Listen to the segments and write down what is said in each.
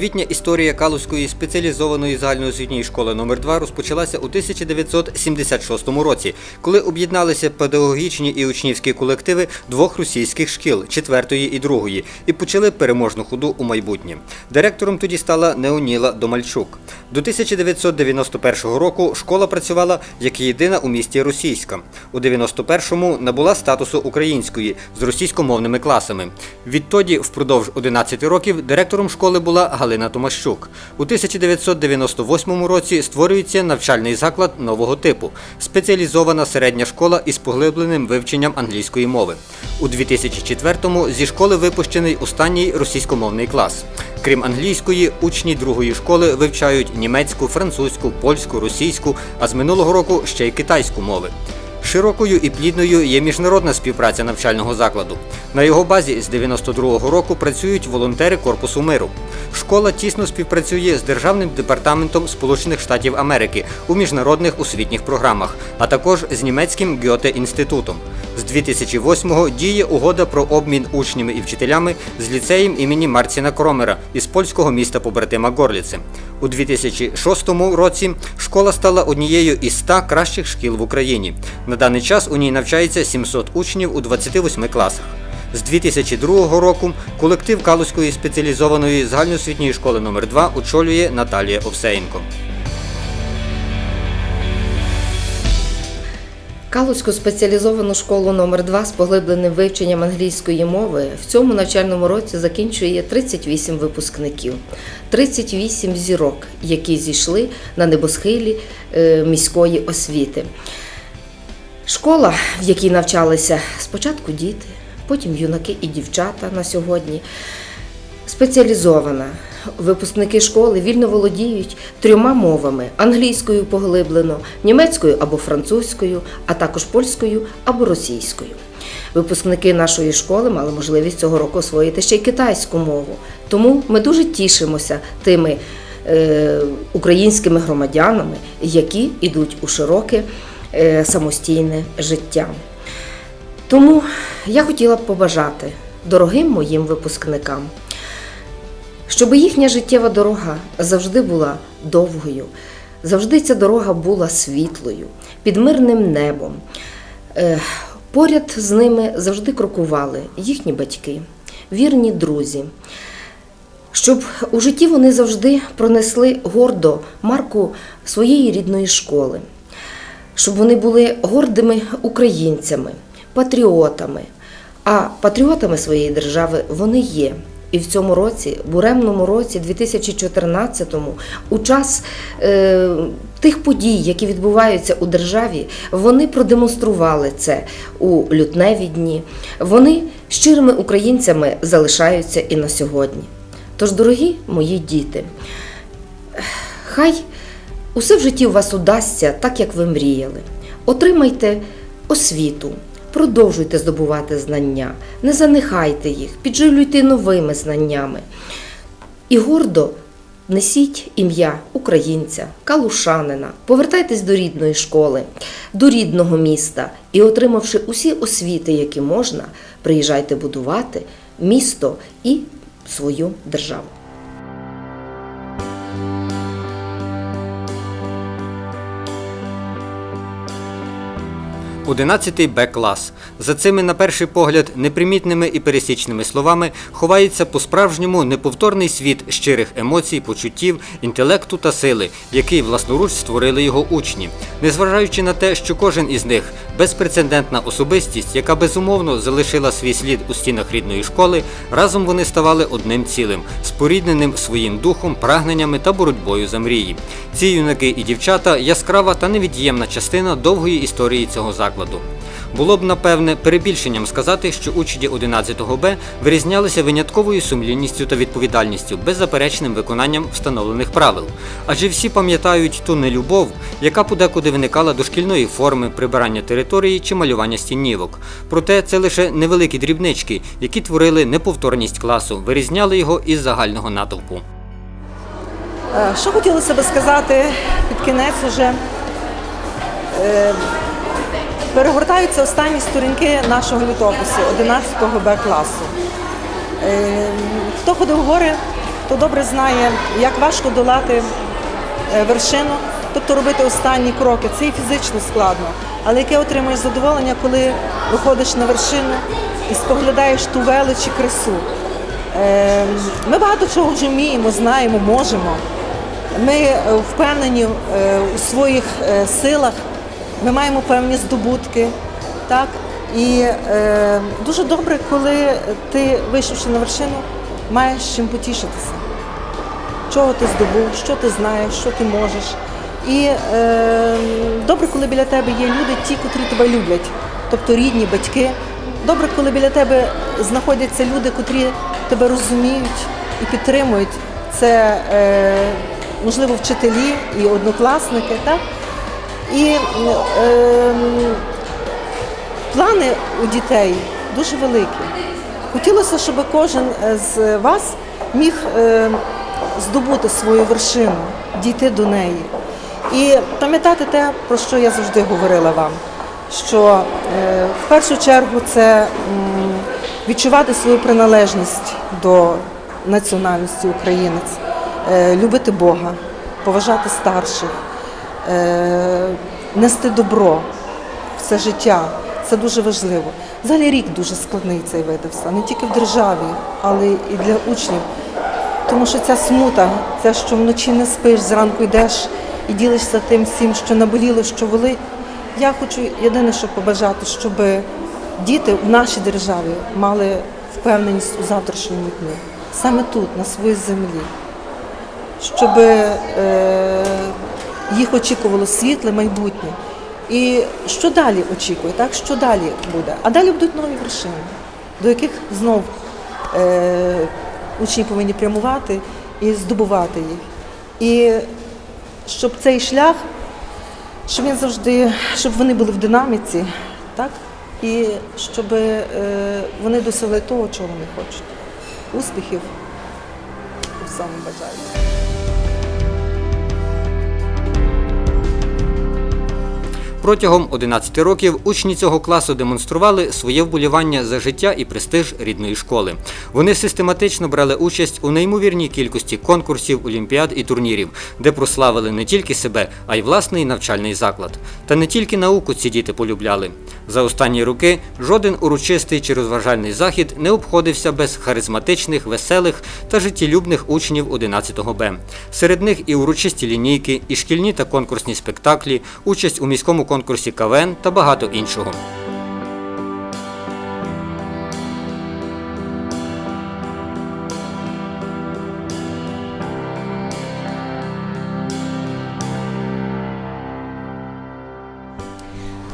Новітня історія Калузької спеціалізованої загальноосвітньої школи номер 2 розпочалася у 1976 році, коли об'єдналися педагогічні і учнівські колективи двох російських шкіл, четвертої і другої, і почали переможну ходу у майбутнє. Директором тоді стала Неоніла Домальчук. До 1991 року школа працювала як єдина у місті російська. У 91-му набула статусу української з російськомовними класами. Відтоді, впродовж 11 років, директором школи була Галина Томащук. У 1998 році створюється навчальний заклад нового типу спеціалізована середня школа із поглибленим вивченням англійської мови. У 2004-му зі школи випущений останній російськомовний клас. Крім англійської, учні другої школи вивчають німецьку, французьку, польську, російську, а з минулого року ще й китайську мови. Широкою і плідною є міжнародна співпраця навчального закладу. На його базі з 92-го року працюють волонтери Корпусу миру. Школа тісно співпрацює з Державним департаментом Сполучених Штатів Америки у міжнародних освітніх програмах, а також з німецьким Гьоте-інститутом. З 2008-го діє угода про обмін учнями і вчителями з ліцеєм імені Марціна Кромера із польського міста побратима Горліце. У 2006 році школа стала однією із 100 кращих шкіл в Україні. На даний час у ній навчається 700 учнів у 28 класах. З 2002 року колектив Калузької спеціалізованої загальноосвітньої школи номер 2 очолює Наталія Овсеєнко. Калузьку спеціалізовану школу номер 2 з поглибленим вивченням англійської мови в цьому навчальному році закінчує 38 випускників, 38 зірок, які зійшли на небосхилі е, міської освіти. Школа, в якій навчалися спочатку діти, потім юнаки і дівчата на сьогодні, спеціалізована. Випускники школи вільно володіють трьома мовами: англійською поглиблено, німецькою або французькою, а також польською або російською. Випускники нашої школи мали можливість цього року освоїти ще й китайську мову. Тому ми дуже тішимося тими е, українськими громадянами, які йдуть у широке самостійне життя. Тому я хотіла б побажати дорогим моїм випускникам щоб їхня життєва дорога завжди була довгою, завжди ця дорога була світлою, під мирним небом. Е, Поряд з ними завжди крокували їхні батьки, вірні друзі. Щоб у житті вони завжди пронесли гордо марку своєї рідної школи, щоб вони були гордими українцями, патріотами. А патріотами своєї держави вони є. І в цьому році, буремному році, 2014-му, у час е, тих подій, які відбуваються у державі, вони продемонстрували це у лютневі дні. Вони щирими українцями залишаються і на сьогодні. Тож, дорогі мої діти, хай усе в житті у вас удасться так, як ви мріяли. Отримайте освіту. Продовжуйте здобувати знання, не занехайте їх, підживлюйте новими знаннями. І гордо несіть ім'я українця, калушанина, повертайтесь до рідної школи, до рідного міста і, отримавши усі освіти, які можна, приїжджайте будувати місто і свою державу. 11 Б клас. За цими, на перший погляд, непримітними і пересічними словами ховається по-справжньому неповторний світ щирих емоцій, почуттів, інтелекту та сили, який власноруч створили його учні. Незважаючи на те, що кожен із них безпрецедентна особистість, яка безумовно залишила свій слід у стінах рідної школи, разом вони ставали одним цілим, спорідненим своїм духом, прагненнями та боротьбою за мрії. Ці юнаки і дівчата яскрава та невід'ємна частина довгої історії цього закладу. Було б напевне перебільшенням сказати, що учні 11 Б вирізнялися винятковою сумлінністю та відповідальністю, беззаперечним виконанням встановлених правил. Адже всі пам'ятають ту нелюбов, яка подекуди виникала до шкільної форми, прибирання території чи малювання стінівок. Проте це лише невеликі дрібнички, які творили неповторність класу, вирізняли його із загального натовпу. Е, Що хотілося би сказати під кінець уже? Перегортаються останні сторінки нашого літопису 11-го Б класу. Е, Хто ходив в гори, хто добре знає, як важко долати е, вершину, тобто робити останні кроки. Це і фізично складно, але яке отримуєш задоволення, коли виходиш на вершину і споглядаєш ту велич і красу. Е, Ми багато чого вже вміємо, знаємо, можемо. Ми впевнені у своїх силах, ми маємо певні здобутки. Так? І е, дуже добре, коли ти, вийшовши на вершину, маєш чим потішитися. Чого ти здобув, що ти знаєш, що ти можеш. І е, добре, коли біля тебе є люди, ті, котрі тебе люблять, тобто рідні, батьки. Добре, коли біля тебе знаходяться люди, котрі тебе розуміють і підтримують. Це е, можливо вчителі і однокласники, так? І е, плани у дітей дуже великі. Хотілося, щоб кожен з вас міг е, здобути свою вершину, дійти до неї. І пам'ятати те, про що я завжди говорила вам, що е, в першу чергу це м, відчувати свою приналежність до національності українець, е, любити Бога, поважати старших, е, нести добро все життя. Це дуже важливо. Взагалі рік дуже складний цей видався, не тільки в державі, але і для учнів. Тому що ця смута, це, що вночі не спиш, зранку йдеш і ділишся тим всім, що наболіло, що болить. Я хочу єдине, що побажати, щоб діти в нашій державі мали впевненість у завтрашньому дні, саме тут, на своїй землі, щоб е, їх очікувало світле майбутнє. І що далі очікує, так? що далі буде? А далі будуть нові вершини, до яких знов е, учні повинні прямувати і здобувати їх. І щоб цей шлях, щоб він завжди, щоб вони були в динаміці, так? і щоб е, вони досягли того, чого вони хочуть. Успіхів у всьому бажаю. Протягом 11 років учні цього класу демонстрували своє вболівання за життя і престиж рідної школи. Вони систематично брали участь у неймовірній кількості конкурсів, олімпіад і турнірів, де прославили не тільки себе, а й власний навчальний заклад. Та не тільки науку ці діти полюбляли. За останні роки жоден урочистий чи розважальний захід не обходився без харизматичних, веселих та життєлюбних учнів 11 Б. Серед них і урочисті лінійки, і шкільні та конкурсні спектаклі, участь у міському конкурсі КВН та багато іншого.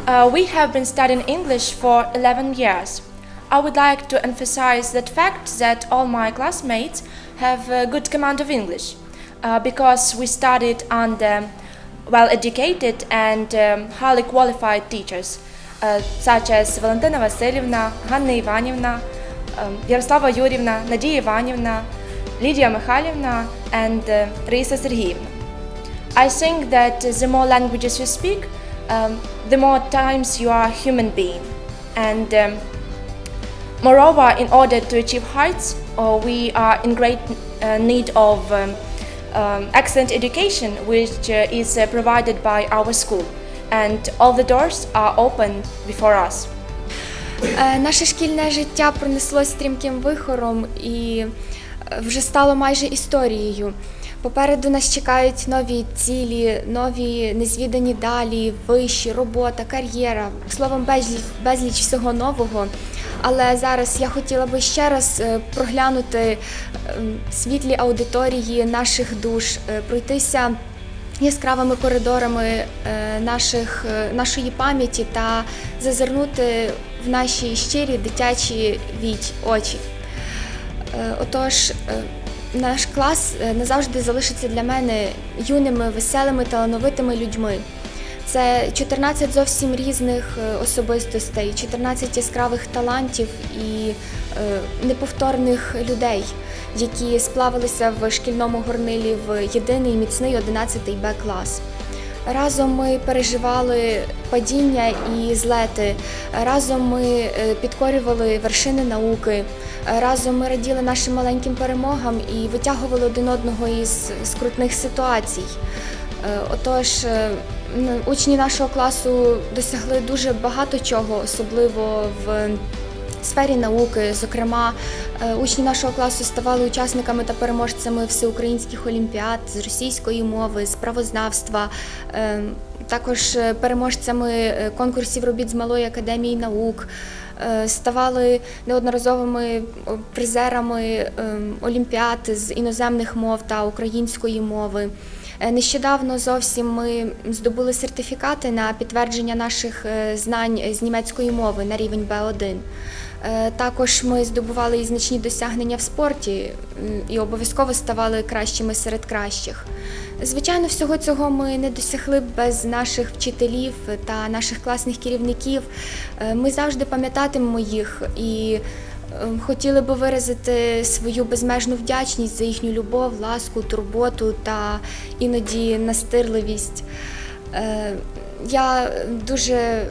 Uh, we have been studying English for 11 years. I would like to emphasize the fact that all my classmates have a good command of English uh, because we studied under well-educated and um, highly qualified teachers, uh, such as Valentina Vasilievna, Hanna Ivanovna, um, Yaroslava Yurievna, Nadia Ivanovna, Lydia Mikhailovna, and uh, Raisa Sergeyevna. I think that the more languages you speak, um, the more times you are a human being. And um, moreover, in order to achieve heights, oh, we are in great uh, need of um, um, excellent education, which uh, is uh, provided by our school. And all the doors are open before us. Е, Наше шкільне життя пронеслось стрімким вихором і е, вже стало майже історією. Попереду нас чекають нові цілі, нові незвідані далі, вищі, робота, кар'єра. Словом, безліч, безліч всього нового. Але зараз я хотіла би ще раз е, проглянути ем, світлі аудиторії наших душ, е, пройтися яскравими коридорами е, наших, е, нашої пам'яті та зазирнути в наші щирі дитячі віть очі. Е, Отож, е, наш клас е, назавжди залишиться для мене юними, веселими, талановитими людьми. Це 14 зовсім різних е, особистостей, 14 яскравих талантів і е, неповторних людей, які сплавилися в шкільному горнилі в єдиний міцний 11 Б клас. Разом ми переживали падіння і злети. Разом ми е, підкорювали вершини науки. Разом ми раділи нашим маленьким перемогам і витягували один одного із скрутних ситуацій. Отож, учні нашого класу досягли дуже багато чого, особливо в сфері науки. Зокрема, е, учні нашого класу ставали учасниками та переможцями всеукраїнських олімпіад з російської мови, з правознавства. е, Також е, переможцями конкурсів робіт з малої академії наук, ставали неодноразовими призерами е, олімпіад з іноземних мов та української мови. Е, Нещодавно зовсім ми здобули сертифікати на підтвердження наших е, знань з німецької мови на рівень Б1. Е, Також ми здобували і значні досягнення в спорті і обов'язково ставали кращими серед кращих. Звичайно, всього цього ми не досягли б без наших вчителів та наших класних керівників. Ми завжди пам'ятатимемо їх і хотіли би виразити свою безмежну вдячність за їхню любов, ласку, турботу та іноді настирливість. Е, Я дуже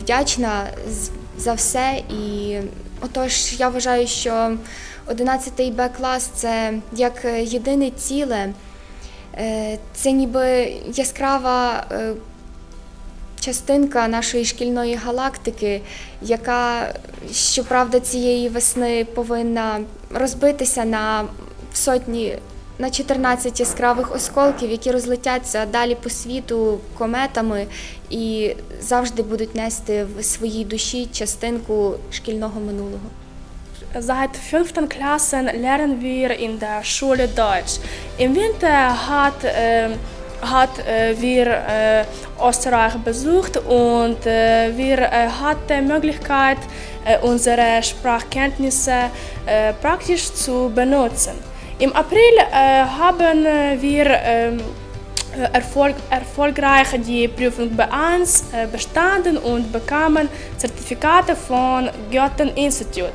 вдячна за все. І отож, я вважаю, що 11 Б клас це як єдине ціле, Е, це ніби яскрава е, частинка нашої шкільної галактики, яка, щоправда, цієї весни повинна розбитися на сотні. На 14 яскравих осколків, які розлетяться далі по світу кометами і завжди будуть нести в своїй душі частинку шкільного минулого. Seit fünften Klassen lernen wir in der Schule Deutsch. Im Winter hat, äh, hat äh, wir äh, Österreich besucht und äh, wir hatten Möglichkeit, äh, unsere Sprachkenntnisse praktisch zu benutzen. Im April haben wir ähm, Erfolg, erfolgreich die Prüfung B1 äh, bestanden und bekamen Zertifikate von Goethe-Institut.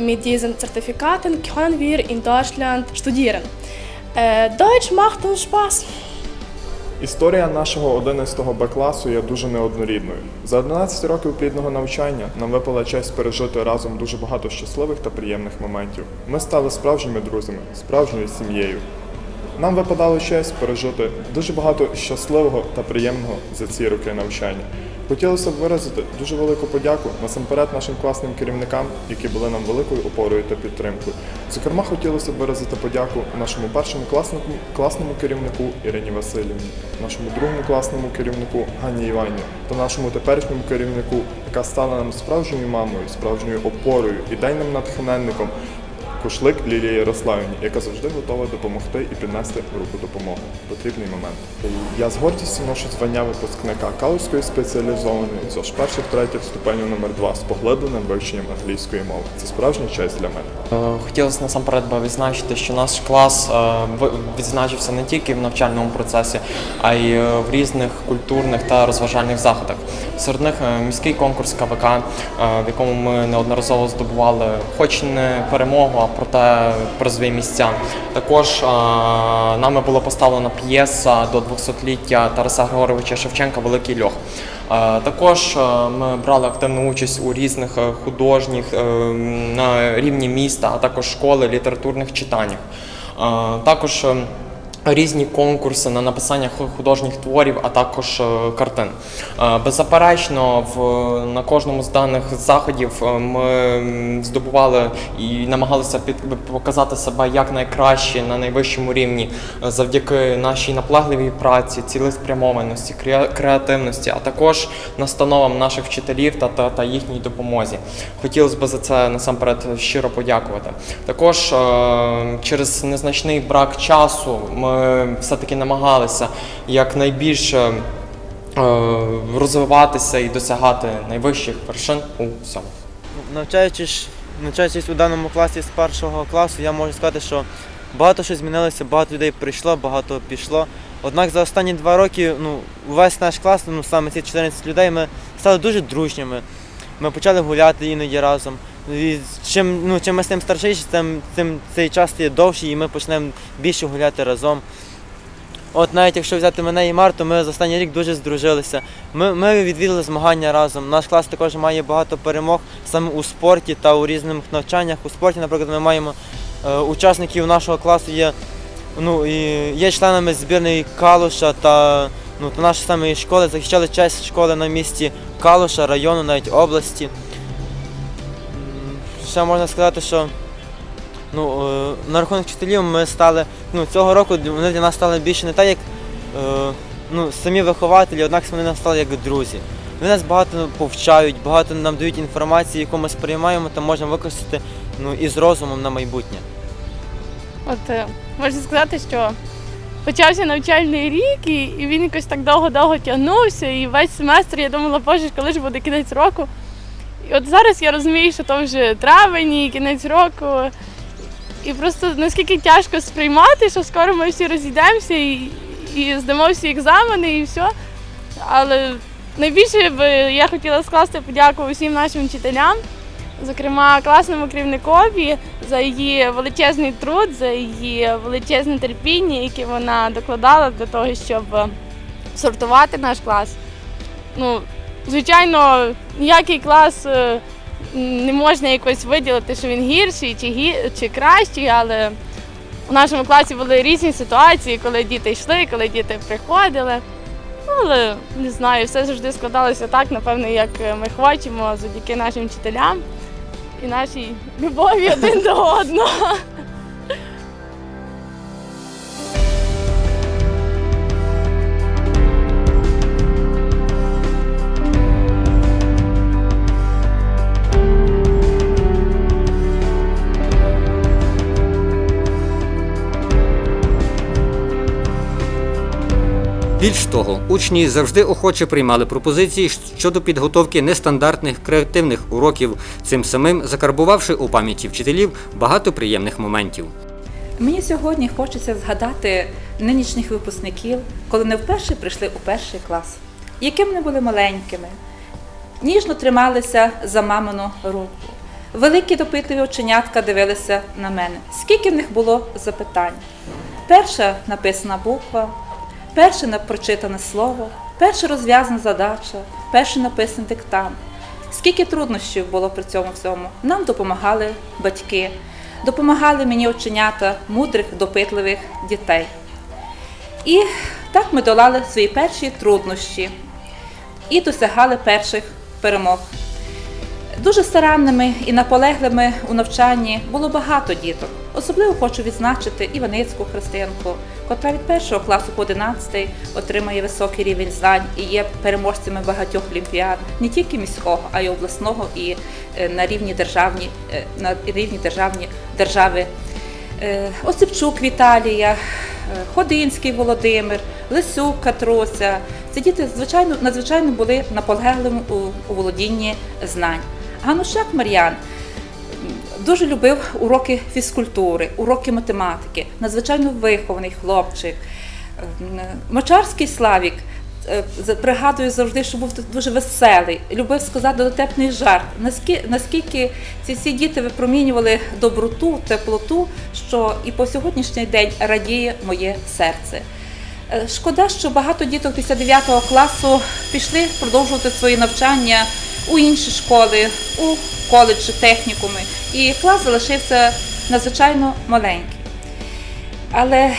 Mit diesen Zertifikaten können wir in Deutschland studieren. Deutsch macht uns Spaß. Історія нашого 11-го Б класу є дуже неоднорідною. За 11 років плідного навчання нам випала честь пережити разом дуже багато щасливих та приємних моментів. Ми стали справжніми друзями, справжньою сім'єю. Нам випадало честь пережити дуже багато щасливого та приємного за ці роки навчання. Хотілося б виразити дуже велику подяку насамперед нашим класним керівникам, які були нам великою опорою та підтримкою. Зокрема, хотілося б виразити подяку нашому першому класному, класному керівнику Ірині Васильівні, нашому другому класному керівнику Ганні Іванівні та нашому теперішньому керівнику, яка стала нам справжньою мамою, справжньою опорою, ідейним натхненником. Кушлик Лілії Ярославівні, яка завжди готова допомогти і піднести руку допомоги в потрібний момент. Я з гордістю ношу звання випускника Калузької спеціалізованої ЗОЖ перших третіх ступенів номер 2 з поглибленим вивченням англійської мови. Це справжня честь для мене. Е, Хотілося насамперед би відзначити, що наш клас е, відзначився не тільки в навчальному процесі, а й е, в різних культурних та розважальних заходах. Серед них міський конкурс КВК, в якому ми неодноразово здобували, хоч не перемогу, а проте призові місця. Також е, нами була поставлена п'єса до 200-ліття Тараса Григоровича Шевченка Великий льох. Е, Також е, ми брали активну участь у різних художніх на рівні міста, а також школи, літературних читаннях. Також е, різні конкурси на написання художніх творів, а також е, картин. Е, Беззаперечно, в, на кожному з даних заходів е, ми здобували і намагалися під, показати себе як найкраще на найвищому рівні завдяки нашій наполегливій праці, цілеспрямованості, креа- креативності, а також настановам наших вчителів та, та, та їхній допомозі. Хотілося б за це насамперед щиро подякувати. Також через незначний брак часу ми все-таки намагалися якнайбільше е, розвиватися і досягати найвищих вершин у всьому. Навчаючись, навчаючись у даному класі з першого класу, я можу сказати, що багато що змінилося, багато людей прийшло, багато пішло. Однак за останні два роки ну, увесь наш клас, ну саме ці 14 людей, ми стали дуже дружніми. Ми почали гуляти іноді разом. І чим, ну, чим ми з тим старшіші, тим, тим цей час стає довший і ми почнемо більше гуляти разом. От навіть якщо взяти мене і Марту, ми за останній рік дуже здружилися. Ми, ми відвідали змагання разом. Наш клас також має багато перемог саме у спорті та у різних навчаннях. У спорті, наприклад, ми маємо е, учасників нашого класу є, ну, і є членами збірної Калуша та, ну, та нашої самої школи, захищали честь школи на місці Калуша, району, навіть області. Ще можна сказати, що ну, е, на рахунок вчителів ми стали, ну, цього року вони для нас стали більше не так, як е, ну, самі вихователі, однак вони нам стали як друзі. Вони нас багато повчають, багато нам дають інформації, яку ми сприймаємо та можемо використати ну, із розумом на майбутнє. От е, можна сказати, що почався навчальний рік, і, і він якось так довго-довго тягнувся, і весь семестр я думала, боже, коли ж буде кінець року. І от зараз я розумію, що то вже травень, і кінець року. І просто наскільки тяжко сприймати, що скоро ми всі розійдемося і, і здамо всі екзамени і все. Але найбільше би я хотіла скласти подяку усім нашим вчителям, зокрема класному керівникові за її величезний труд, за її величезне терпіння, яке вона докладала для того, щоб сортувати наш клас. Ну, звичайно, ніякий клас е, не можна якось виділити, що він гірший чи, гі... чи кращий, але у нашому класі були різні ситуації, коли діти йшли, коли діти приходили. Ну, Але не знаю, все завжди складалося так, напевно, як ми хочемо, завдяки нашим вчителям і нашій любові один до одного. Більш того, учні завжди охоче приймали пропозиції щодо підготовки нестандартних креативних уроків, цим самим закарбувавши у пам'яті вчителів багато приємних моментів. Мені сьогодні хочеться згадати нинішніх випускників, коли не вперше прийшли у перший клас, яким вони були маленькими, ніжно трималися за мамину руку. Великі допитливі оченятка дивилися на мене. Скільки в них було запитань? Перша написана буква, перше прочитане слово, перша розв'язана задача, перший написаний диктант. Скільки труднощів було при цьому всьому? Нам допомагали батьки, допомагали мені оченята мудрих, допитливих дітей. І так ми долали свої перші труднощі і досягали перших перемог. Дуже старанними і наполеглими у навчанні було багато діток. Особливо хочу відзначити Іваницьку Христинку, котра від першого класу по 11 отримає високий рівень знань і є переможцями багатьох олімпіад, не тільки міського, а й обласного і е, на рівні державні, е, на рівні державні держави. Е, Осипчук Віталія, Ходинський Володимир, Лисюк Катруся. Ці діти звичайно надзвичайно були наполегливими у, володінні знань. Ганушак Мар'ян дуже любив уроки фізкультури, уроки математики, надзвичайно вихований хлопчик. Мочарський Славік. е, Пригадую завжди, що був дуже веселий, любив сказати дотепний жарт. Наскільки, наскільки ці всі діти випромінювали доброту, теплоту, що і по сьогоднішній день радіє моє серце. Е, Шкода, що багато діток після 9 класу пішли продовжувати свої навчання у інші школи, у коледжі, технікуми, і клас залишився надзвичайно маленький. Але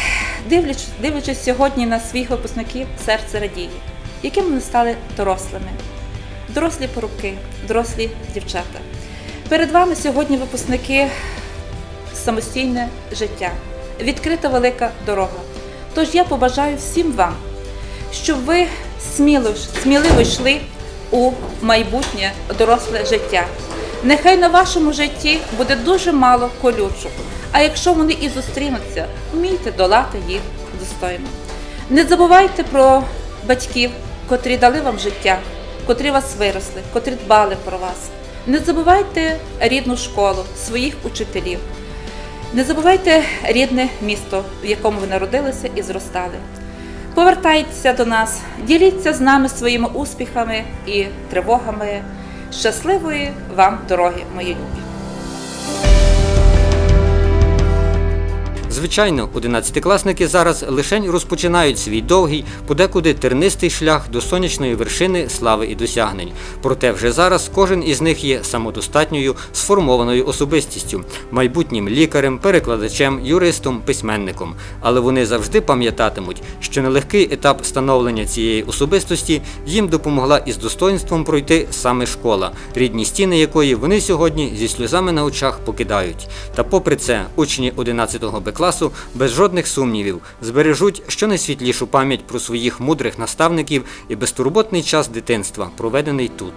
дивлячись, дивлячись сьогодні на своїх випускників, серце радіє, яким вони стали дорослими. Дорослі поруки, дорослі дівчата. Перед вами сьогодні випускники самостійне життя, відкрита велика дорога. Тож я побажаю всім вам, щоб ви сміло, сміливо йшли у майбутнє доросле життя. Нехай на вашому житті буде дуже мало колючок, а якщо вони і зустрінуться, вмійте долати їх достойно. Не забувайте про батьків, котрі дали вам життя, котрі вас виросли, котрі дбали про вас. Не забувайте рідну школу, своїх учителів. Не забувайте рідне місто, в якому ви народилися і зростали. Повертайтеся до нас, діліться з нами своїми успіхами і тривогами. Щасливої вам дороги, мої любі! Звичайно, одинадцятикласники зараз лишень розпочинають свій довгий, подекуди тернистий шлях до сонячної вершини слави і досягнень. Проте вже зараз кожен із них є самодостатньою сформованою особистістю, майбутнім лікарем, перекладачем, юристом, письменником. Але вони завжди пам'ятатимуть, що нелегкий етап становлення цієї особистості їм допомогла із достоинством пройти саме школа, рідні стіни якої вони сьогодні зі сльозами на очах покидають. Та попри це, учні 11-го Б класу без жодних сумнівів збережуть щонайсвітлішу пам'ять про своїх мудрих наставників і безтурботний час дитинства, проведений тут.